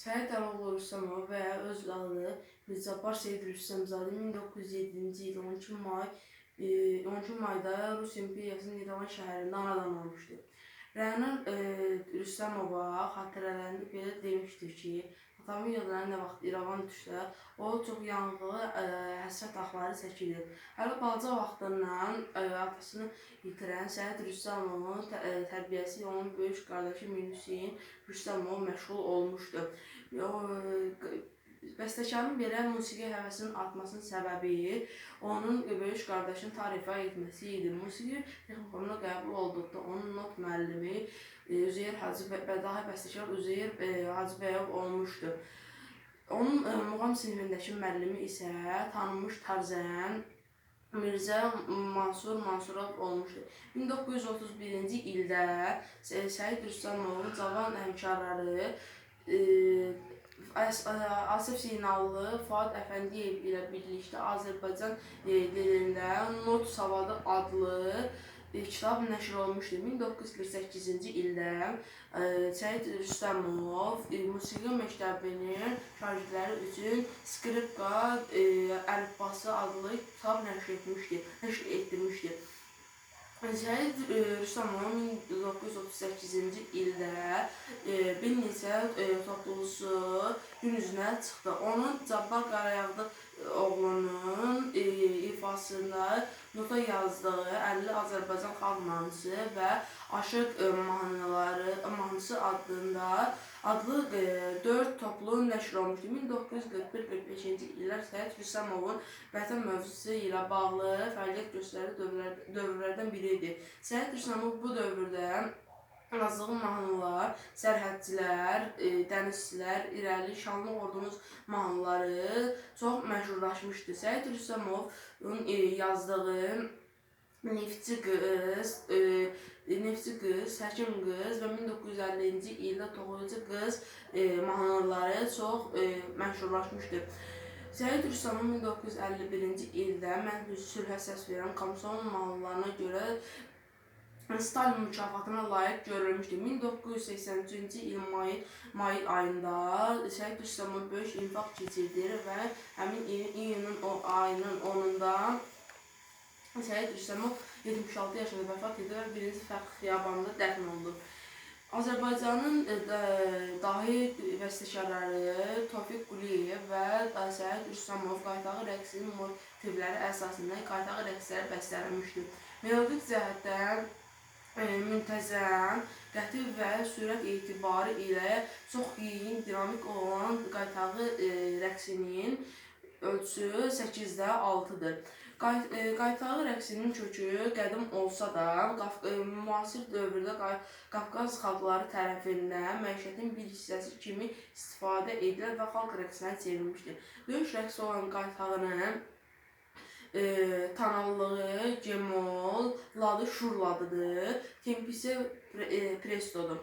Səyid Əloğlu Rüstəmov və öz adı Mirzəcəbbar Seyid Rüstəmzadə 1907-ci il 12 may e, 12 mayda Rus İmperiyasının İrəvan şəhərində anadan olmuşdur. Rəna e, Rüstəmova xatirələrində belə demişdir ki, atamın yadına nə vaxt İrəvan düşsə, o çox yanğılı e, həsrət axları çəkilir. Hələ balaca vaxtından e, atasını yitirən Səyid Rüstəmovun tə, e, tərbiyəsi ilə onun böyük qardaşı Mir Hüseyn Rüstəmov məşğul olmuşdu. O, e, Bəstəkarın belə musiqi həvəsinin artmasının səbəbi onun böyük qardaşının tarifə etməsi idi. Musiqi texnikumuna qəbul olduqda onun not müəllimi Üzeyir Hacı və dahi bəstəkar Üzeyir e, Hacıbəyov olmuşdu. Onun e, muğam sinifindəki müəllimi isə tanınmış tarzən Mirzə Mansur Mansurov olmuşdu. 1931-ci ildə Sə- Səid Rüstəmovun cavan həmkarları e, Asif Zeynallı, Fuad Əfəndiyev ilə birlikdə Azərbaycan dilində Not Savadı adlı kitab nəşr olmuşdu. 1948-ci ildə e, Səid Rüstəmov e, musiqi məktəbinin şagirdləri üçün skripka e, əlifbası adlı kitab nəşr etmişdi, nəşr etdirmişdi. Səid Rüstəmov 1938-ci ildə bir neçə toplulusu gün üzünə çıxdı. Onun Cabbar Qarayağdı oğlunun ifasında nota yazdığı 50 Azərbaycan xalq mahnısı və Aşıq e, mahnıları mahnısı adında adlı e, 4 toplu nəşr olmuşdu. 1941-45-ci illər Səid Rüstəmovun vətən mövzusu ilə bağlı fəaliyyət göstərdiyi dövrlər, dövrlərdən biri idi. Səid Rüstəmov bu dövrdə yazdığı mahnılar, sərhədçilər, e, dənizçilər, irəli şanlı ordumuz mahnıları çox məşhurlaşmışdı. Səid Rüstəmovun e, yazdığı Neftçi qız, e, Neftçi qız, Həkim qız və 1950-ci ildə Toxuyucu qız mahnıları çox məşhurlaşmışdı. Səid Rüstəmov 1951-ci ildə mən sülhə səs verirəm Komson mahnılarına görə Stalin mükafatına layiq görülmüşdü. 1983-cü il may, may ayında Səid Rüstəmov böyük infaq keçirdir və həmin il- iyunun o ayının 10-unda Səid Rüstəmov 76 yaşında vəfat edir və birinci fəxr xiyabanında dəfn olundu. Azərbaycanın e, də- dahi bəstəkarları Tofiq Quliyev və Səid Rüstəmov qaytağı rəqsinin motivləri əsasında qaytağı rəqsləri bəstələmişdir. Melodik cəhətdən e, müntəzəm, qəti və sürət etibarı ilə çox qiyin, dinamik olan qaytağı e, rəqsinin ölçüsü 8-də 6-dır. Qay, e, qaytağı rəqsinin kökü qədim olsa da, Qaf, e, müasir dövrdə Qay, Qafqaz xalqları tərəfindən məişətin bir hissəsi kimi istifadə edilir və xalq rəqsinə çevrilmişdir. Döyüş rəqsi olan qaytağının ee, e, tanallığı, cemol, ladı şurladıdır, tempisi pre, e, prestodur.